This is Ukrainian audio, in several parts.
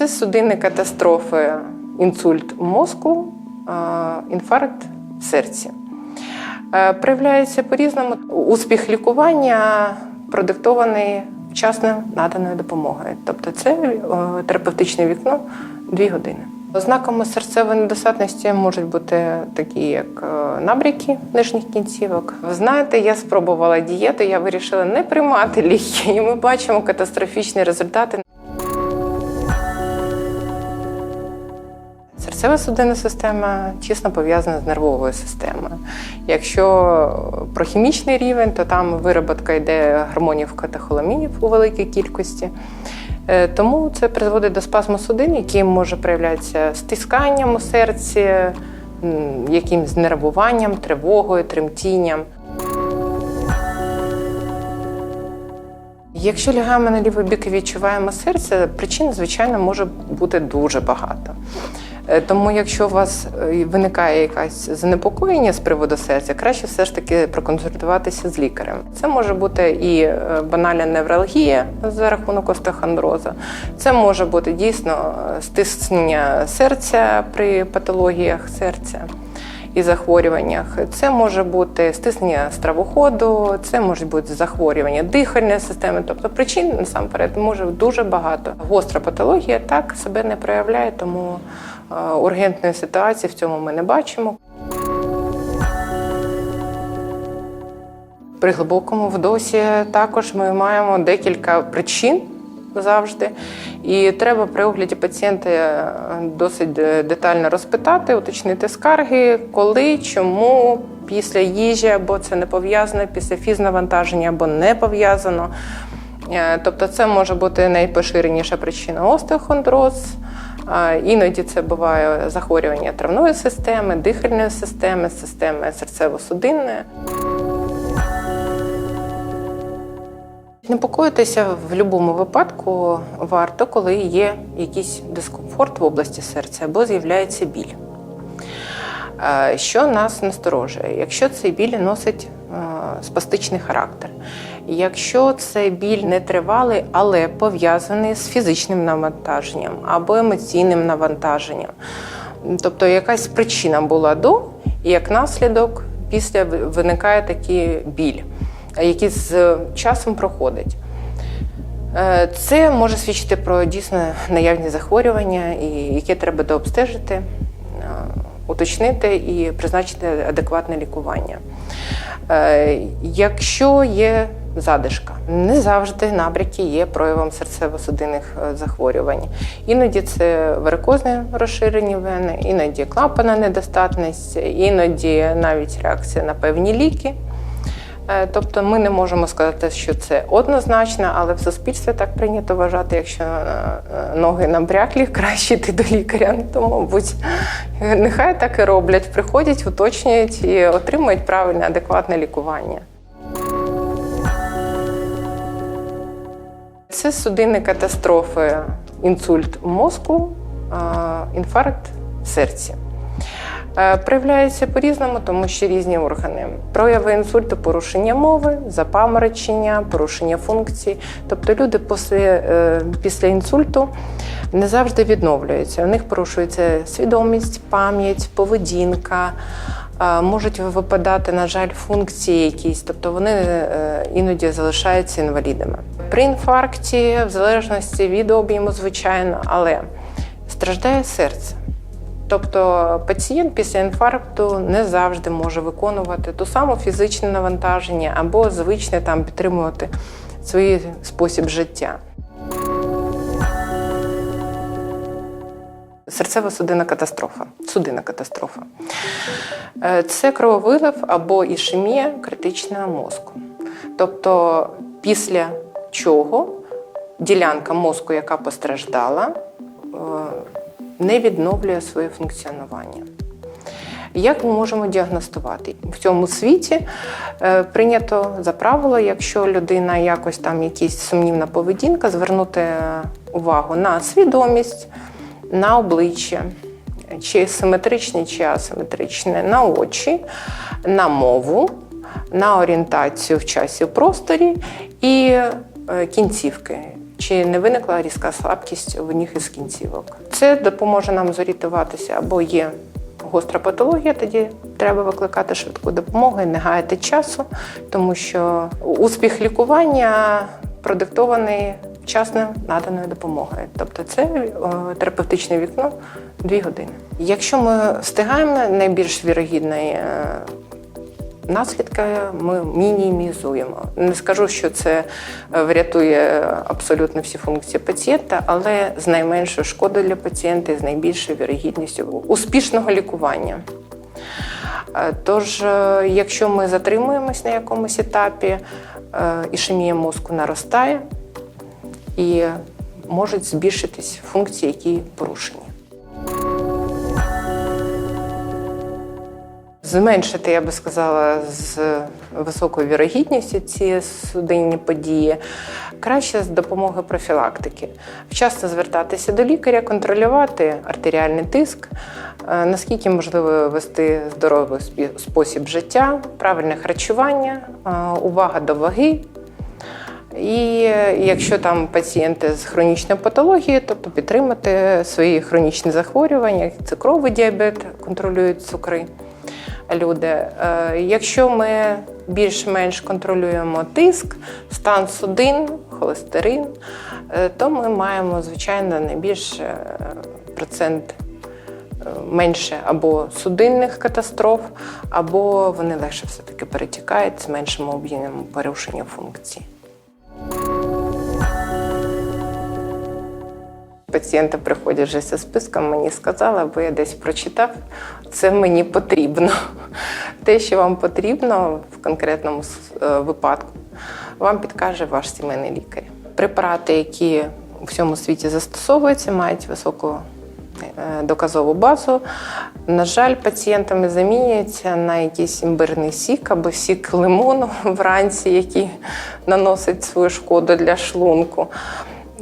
Це судинні катастрофи, інсульт мозку, інфаркт в серці. Е, Проявляється по-різному. Успіх лікування продиктований вчасно наданою допомогою. Тобто це е, терапевтичне вікно 2 години. Ознаками серцевої недостатності можуть бути такі, як е, набряки нижніх кінцівок. Ви знаєте, я спробувала дієту, я вирішила не приймати ліки, і ми бачимо катастрофічні результати. Серцева судинна система тісно пов'язана з нервовою системою. Якщо про хімічний рівень, то там вироботка йде гормонів катехоламінів у великій кількості. Е, Тому це призводить до спазму судин, який може проявлятися стисканням у серці, якимсь нервуванням, тривогою, тремтінням. Якщо лягаємо на лівий бік і відчуваємо серце, причин, звичайно, може бути дуже багато. Е, Тому, якщо у вас е, виникає якесь занепокоєння з приводу серця, краще все ж таки проконсультуватися з лікарем. Це може бути і е, банальна невралгія за рахунок остеохондрозу. Це може бути дійсно стиснення серця при патологіях серця і захворюваннях. Це може бути стиснення стравоходу, це можуть бути захворювання дихальної системи. Тобто причин насамперед може дуже багато. Гостра патологія так себе не проявляє, тому ургентної ситуації в цьому ми не бачимо. При глибокому вдосі також ми маємо декілька причин завжди. І треба при огляді пацієнта е, досить е, детально розпитати, уточнити скарги, коли, чому, після їжі, або це не пов'язано, після фізнавантаження, або не пов'язано. Е, Тобто це може бути найпоширеніша причина остеохондроз. Іноді це буває захворювання травної системи, дихальної системи, системи серцево-судинної. Непокоїтися в будь-якому випадку варто, коли є якийсь дискомфорт в області серця або з'являється біль. Що нас насторожує? Якщо цей біль носить спастичний характер, якщо цей біль не тривалий, але пов'язаний з фізичним навантаженням або емоційним навантаженням, тобто якась причина була до, і як наслідок після виникає такий біль який з часом проходить. Е, Це може свідчити про дійсно наявні захворювання, і які треба дообстежити, е, уточнити і призначити адекватне лікування. Е, Якщо є задишка, не завжди набряки є проявом серцево-судинних е, захворювань. Іноді це варикозне розширені вени, іноді клапана недостатність, іноді навіть реакція на певні ліки. Е, Тобто ми не можемо сказати, що це однозначно, але в суспільстві так прийнято вважати, якщо е, ноги набряклі, краще йти до лікаря. То, мабуть, нехай так і роблять, приходять, уточнюють і отримують правильне, адекватне лікування. Це судинні катастрофи, інсульт мозку, інфаркт серці. Е, Проявляється по-різному, тому що різні органи. Прояви інсульту, порушення мови, запаморочення, порушення функцій. Тобто люди після, е, після інсульту не завжди відновлюються. У них порушується свідомість, пам'ять, поведінка. Можуть випадати, на жаль, функції якісь, тобто вони е, іноді залишаються інвалідами. При інфаркті, в залежності від об'єму, звичайно, але страждає серце. Тобто пацієнт після інфаркту не завжди може виконувати ту саму фізичне навантаження або звичне там підтримувати свій спосіб життя. Серцево-судинна катастрофа. Судинна катастрофа. Е, Це крововилив або ішемія критичного мозку. Тобто, після чого ділянка мозку, яка постраждала, е, не відновлює своє функціонування. Як ми можемо діагностувати? В цьому світі е, прийнято за правило, якщо людина якось там якась сумнівна поведінка, звернути увагу на свідомість, на обличчя, чи симетричне, чи асиметричне, на очі, на мову, на орієнтацію в часі в просторі і е, кінцівки. чи не виникла різка слабкість в одніх із кінцівок. Це допоможе нам зорієнтуватися або є гостра патологія, тоді треба викликати швидку допомогу і не гаяти часу, тому що успіх лікування продиктований вчасно наданою допомогою. Тобто це е, терапевтичне вікно 2 години. Якщо ми встигаємо, найбільш вірогідний е, наслідки ми мінімізуємо. Не скажу, що це е, врятує абсолютно всі функції пацієнта, але з найменшою шкодою для пацієнта і з найбільшою вірогідністю успішного лікування. Тож, якщо ми затримуємось на якомусь етапі, ішемія мозку наростає і можуть збільшитись функції, які порушені. Зменшити, я би сказала, з високою вірогідністю ці судинні події краще з допомогою профілактики. Вчасно звертатися до лікаря, контролювати артеріальний тиск, е, наскільки можливо вести здоровий спосіб життя, правильне харчування, е, увага до ваги. І е, якщо там пацієнти з хронічною патологією, тобто підтримати свої хронічні захворювання, цукровий діабет, контролюють цукри люди. Е, Якщо ми більш-менш контролюємо тиск, стан судин, холестерин, е, то ми маємо, звичайно, найбільш процент менше або судинних катастроф, або вони легше все-таки перетікають з меншим об'ємом порушення функцій. Пацієнти приходять вже зі списком, мені сказали, бо я десь прочитав, це мені потрібно. Те, що вам потрібно в конкретному е, випадку, вам підкаже ваш сімейний лікар. Препарати, які у всьому світі застосовуються, мають високу е, доказову базу. На жаль, пацієнтами замінюються на якийсь імбирний сік або сік лимону вранці, який наносить свою шкоду для шлунку.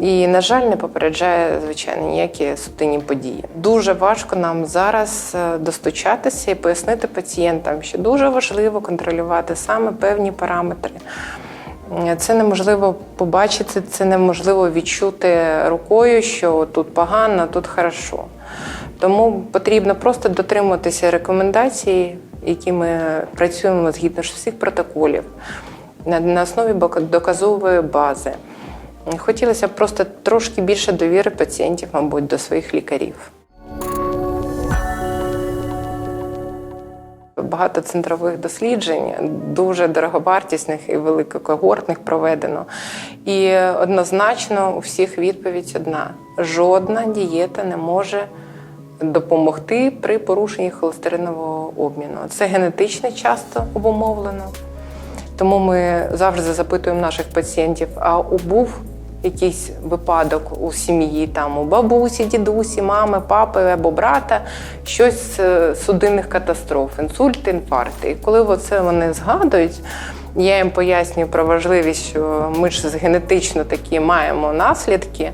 І, на жаль, не попереджає, звичайно, ніякі судинні події. Дуже важко нам зараз е, достучатися і пояснити пацієнтам, що дуже важливо контролювати саме певні параметри. Е, Це неможливо побачити, це неможливо відчути рукою, що тут погано, тут хорошо. Тому потрібно просто дотримуватися рекомендацій, які ми працюємо згідно ж всіх протоколів на, основі доказової бази. Хотілося б просто трошки більше довіри пацієнтів, мабуть, до своїх лікарів. Багато центрових досліджень, дуже дороговартісних і великокогортних проведено. І однозначно у всіх відповідь одна: жодна дієта не може допомогти при порушенні холестеринового обміну. Це генетично часто обумовлено. Тому ми завжди запитуємо наших пацієнтів: а був якийсь випадок у сім'ї, там у бабусі, дідусі, мами, папи або брата, щось з судинних катастроф, інсульти, інфаркти. І коли це вони згадують, я їм пояснюю про важливість, що ми ж генетично такі маємо наслідки.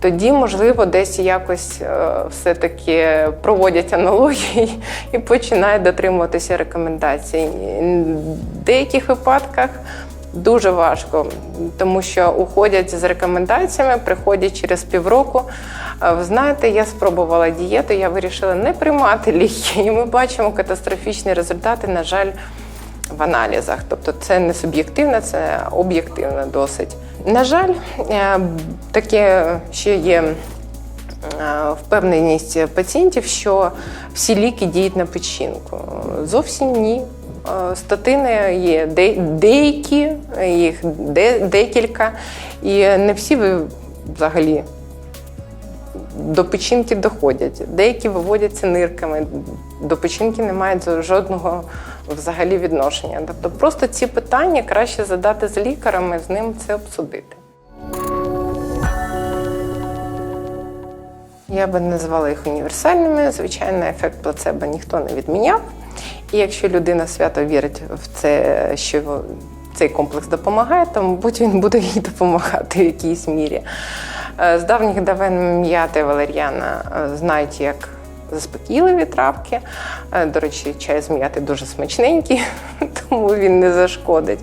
Тоді, можливо, десь якось е, все-таки проводять аналогії і починають дотримуватися рекомендацій. В деяких випадках дуже важко, тому що уходять з рекомендаціями, приходять через півроку. Е, Ви знаєте, я спробувала дієту, я вирішила не приймати ліки, і ми бачимо катастрофічні результати, на жаль, в аналізах. Тобто це не суб'єктивно, це об'єктивно досить. На жаль, е, таке ще є е, впевненість пацієнтів, що всі ліки діють на печінку. Зовсім ні. Е, Статини є де- деякі, їх де- декілька, і не всі взагалі до печінки доходять. Деякі виводяться нирками, до печінки не мають жодного взагалі відношення. Тобто просто ці питання краще задати з лікарем і з ним це обсудити. Я би не назвала їх універсальними. Звичайно, ефект плацебо ніхто не відміняв. І якщо людина свято вірить в це, що цей комплекс допомагає, то, мабуть, він буде їй допомагати в якійсь мірі. Е, З давніх давен м'ята і валер'яна е, знають як заспокійливі травки. Е, До речі, чай з м'яти дуже смачненький, тому він не зашкодить.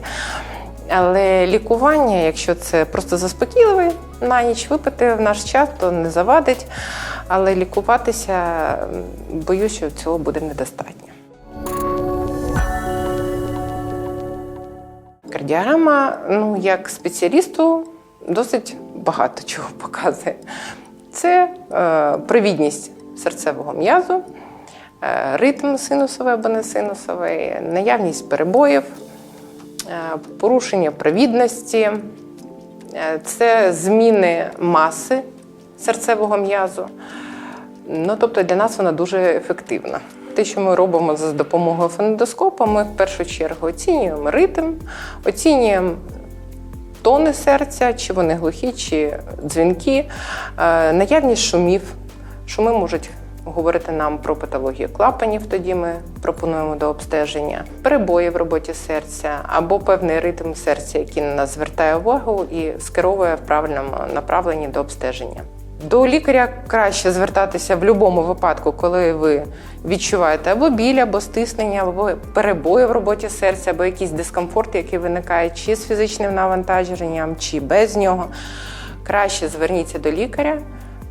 Але лікування, якщо це просто заспокійливий на ніч випити в наш час, то не завадить. Але лікуватися, м, боюсь, що цього буде недостатньо. Кардіограма, ну, як спеціалісту, досить багато чого показує. Це е, провідність серцевого м'язу, е, ритм синусовий або не синусовий, наявність перебоїв, е, порушення провідності, е, це зміни маси серцевого м'язу. Ну, тобто для нас вона дуже ефективна. Те, що ми робимо за допомогою фонендоскопа, ми в першу чергу оцінюємо ритм, оцінюємо тони серця, чи вони глухі, чи дзвінки, е, наявність шумів. Шуми можуть говорити нам про патологію клапанів, тоді ми пропонуємо до обстеження, перебої в роботі серця або певний ритм серця, який на нас звертає увагу і скеровує в правильному направленні до обстеження. До лікаря краще звертатися в будь-якому випадку, коли ви відчуваєте або біль, або стиснення, або перебої в роботі серця, або якийсь дискомфорт, який виникає чи з фізичним навантаженням, чи без нього. Краще зверніться до лікаря.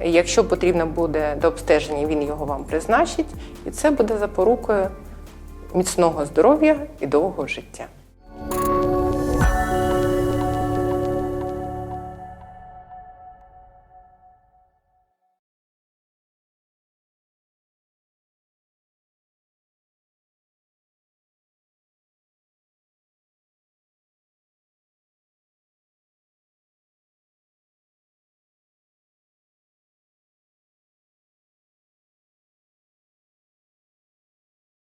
Якщо потрібно буде до обстеження, він його вам призначить, і це буде запорукою міцного здоров'я і довгого життя.